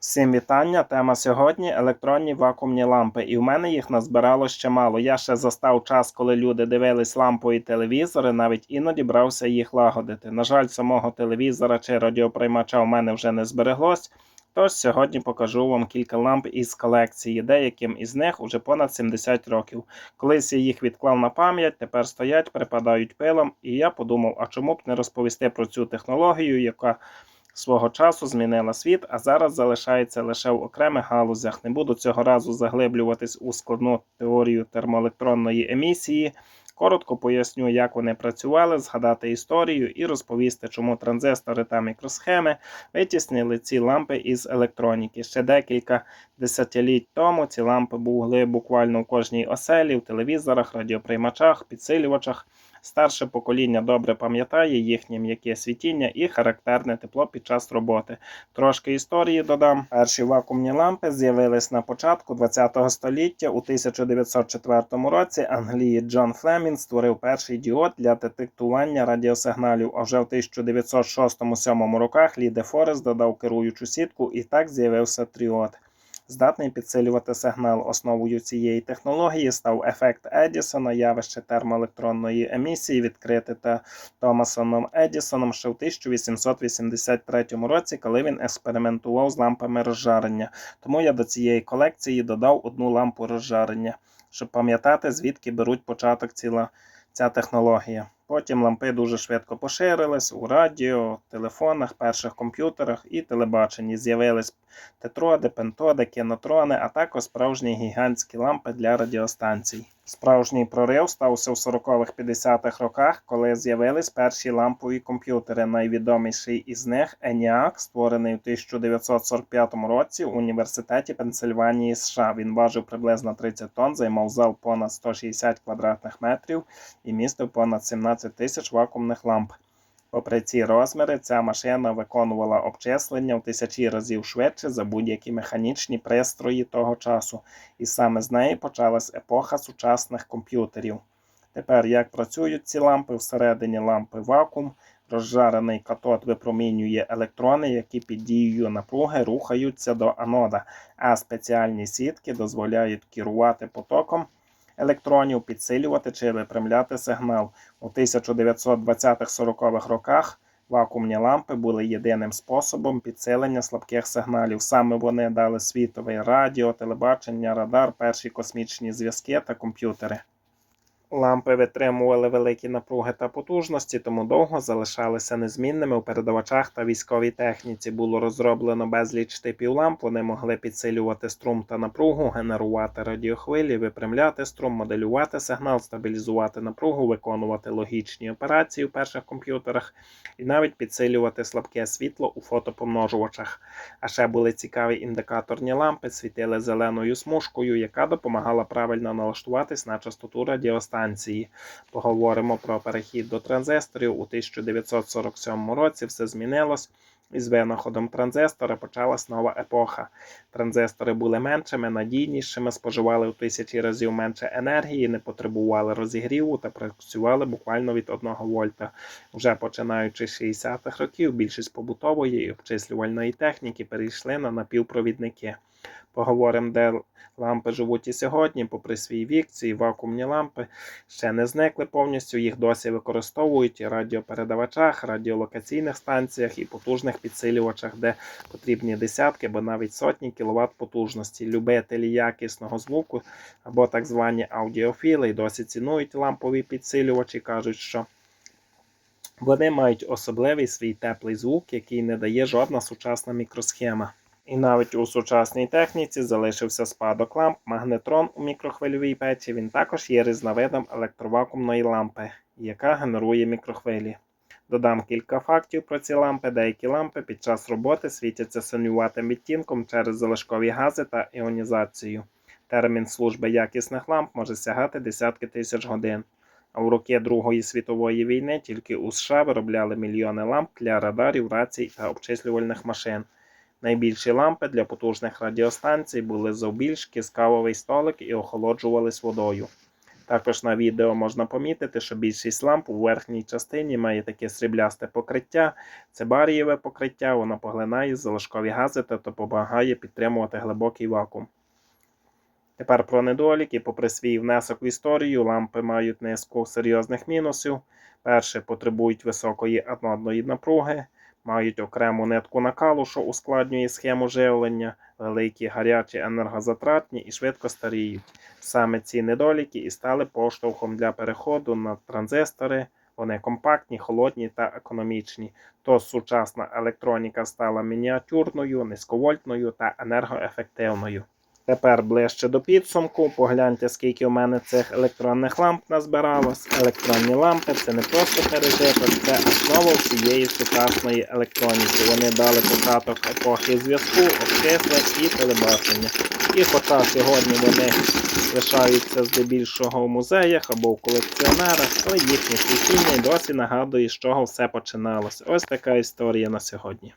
Всім вітання. Тема сьогодні електронні вакуумні лампи. І в мене їх назбирало ще мало. Я ще застав час, коли люди дивились лампу і телевізори, навіть іноді брався їх лагодити. На жаль, самого телевізора чи радіоприймача у мене вже не збереглось. Тож сьогодні покажу вам кілька ламп із колекції, деяким із них уже понад 70 років. Колись я їх відклав на пам'ять, тепер стоять, припадають пилом, і я подумав, а чому б не розповісти про цю технологію, яка свого часу змінила світ, а зараз залишається лише в окремих галузях. Не буду цього разу заглиблюватись у складну теорію термоелектронної емісії. Коротко поясню, як вони працювали, згадати історію і розповісти, чому транзистори та мікросхеми витіснили ці лампи із електроніки. Ще декілька десятиліть тому ці лампи були буквально у кожній оселі, в телевізорах, радіоприймачах, підсилювачах. Старше покоління добре пам'ятає їхнє м'яке світіння і характерне тепло під час роботи. Трошки історії додам. Перші вакуумні лампи з'явились на початку ХХ століття. У 1904 році Англії Джон Флемін створив перший діод для детектування радіосигналів. А вже в 1906-1907 роках Лі де Форест додав керуючу сітку, і так з'явився тріод здатний підсилювати сигнал. Основою цієї технології став ефект Едісона, явище термоелектронної емісії, відкрите та Томасоном Едісоном ще в 1883 році, коли він експериментував з лампами розжарення. Тому я до цієї колекції додав одну лампу розжарення, щоб пам'ятати, звідки беруть початок ціла ця технологія. Потім лампи дуже швидко поширились у радіо, телефонах, перших комп'ютерах і телебаченні. З'явились тетроди, пентоди, кінотрони, а також справжні гігантські лампи для радіостанцій. Справжній прорив стався у 40-х-50-х роках, коли з'явились перші лампові комп'ютери. Найвідоміший із них ENIAC, створений у 1945 році у університеті Пенсильванії США. Він важив приблизно 30 тонн, займав зал понад 160 квадратних метрів і містив понад 17 тисяч вакуумних ламп. Попри ці розміри, ця машина виконувала обчислення в тисячі разів швидше за будь-які механічні пристрої того часу, і саме з неї почалась епоха сучасних комп'ютерів. Тепер як працюють ці лампи всередині лампи вакуум, розжарений катод випромінює електрони, які під дією напруги рухаються до анода, а спеціальні сітки дозволяють керувати потоком електронів, підсилювати чи випрямляти сигнал. У 1920-40-х роках вакуумні лампи були єдиним способом підсилення слабких сигналів. Саме вони дали світовий радіо, телебачення, радар, перші космічні зв'язки та комп'ютери. Лампи витримували великі напруги та потужності, тому довго залишалися незмінними у передавачах та військовій техніці. Було розроблено безліч типів ламп. Вони могли підсилювати струм та напругу, генерувати радіохвилі, випрямляти струм, моделювати сигнал, стабілізувати напругу, виконувати логічні операції у перших комп'ютерах і навіть підсилювати слабке світло у фотопомножувачах. А ще були цікаві індикаторні лампи, світили зеленою смужкою, яка допомагала правильно налаштуватись на частоту радіостанції станції. Поговоримо про перехід до транзисторів. У 1947 році все змінилось. І з винаходом транзистора почалась нова епоха. Транзистори були меншими, надійнішими, споживали у тисячі разів менше енергії, не потребували розігріву та працювали буквально від 1 вольта. Вже починаючи з 60-х років, більшість побутової і обчислювальної техніки перейшли на напівпровідники. Поговоримо, де лампи живуть і сьогодні, попри свій вік, ці вакуумні лампи ще не зникли повністю. Їх досі використовують і радіопередавачах, радіолокаційних станціях і потужних підсилювачах, де потрібні десятки або навіть сотні кВт потужності. Любителі якісного звуку або так звані аудіофіли й досі цінують лампові підсилювачі, кажуть, що. Вони мають особливий свій теплий звук, який не дає жодна сучасна мікросхема. І навіть у сучасній техніці залишився спадок ламп, магнетрон у мікрохвильовій печі. Він також є різновидом електровакуумної лампи, яка генерує мікрохвилі. Додам кілька фактів про ці лампи. Деякі лампи під час роботи світяться синюватим відтінком через залишкові гази та іонізацію. Термін служби якісних ламп може сягати десятки тисяч годин. А в роки Другої світової війни тільки у США виробляли мільйони ламп для радарів, рацій та обчислювальних машин. Найбільші лампи для потужних радіостанцій були завбільшки з кавовий столик і охолоджувались водою. Також на відео можна помітити, що більшість ламп у верхній частині має таке сріблясте покриття. Це барієве покриття, воно поглинає залишкові гази та допомагає підтримувати глибокий вакуум. Тепер про недоліки. Попри свій внесок в історію, лампи мають низку серйозних мінусів. Перше, потребують високої анодної напруги, мають окрему нитку накалу, що ускладнює схему живлення, великі, гарячі, енергозатратні і швидко старіють. Саме ці недоліки і стали поштовхом для переходу на транзистори. Вони компактні, холодні та економічні. То сучасна електроніка стала мініатюрною, низьковольтною та енергоефективною. Тепер ближче до підсумку. Погляньте, скільки у мене цих електронних ламп назбиралось. Електронні лампи це не просто пережиток, це основа всієї сучасної електроніки. Вони дали початок епохи зв'язку, обчислень і телебачення. І хоча сьогодні вони лишаються здебільшого в музеях або в колекціонерах, але їхнє світіння досі нагадує, з чого все починалося. Ось така історія на сьогодні.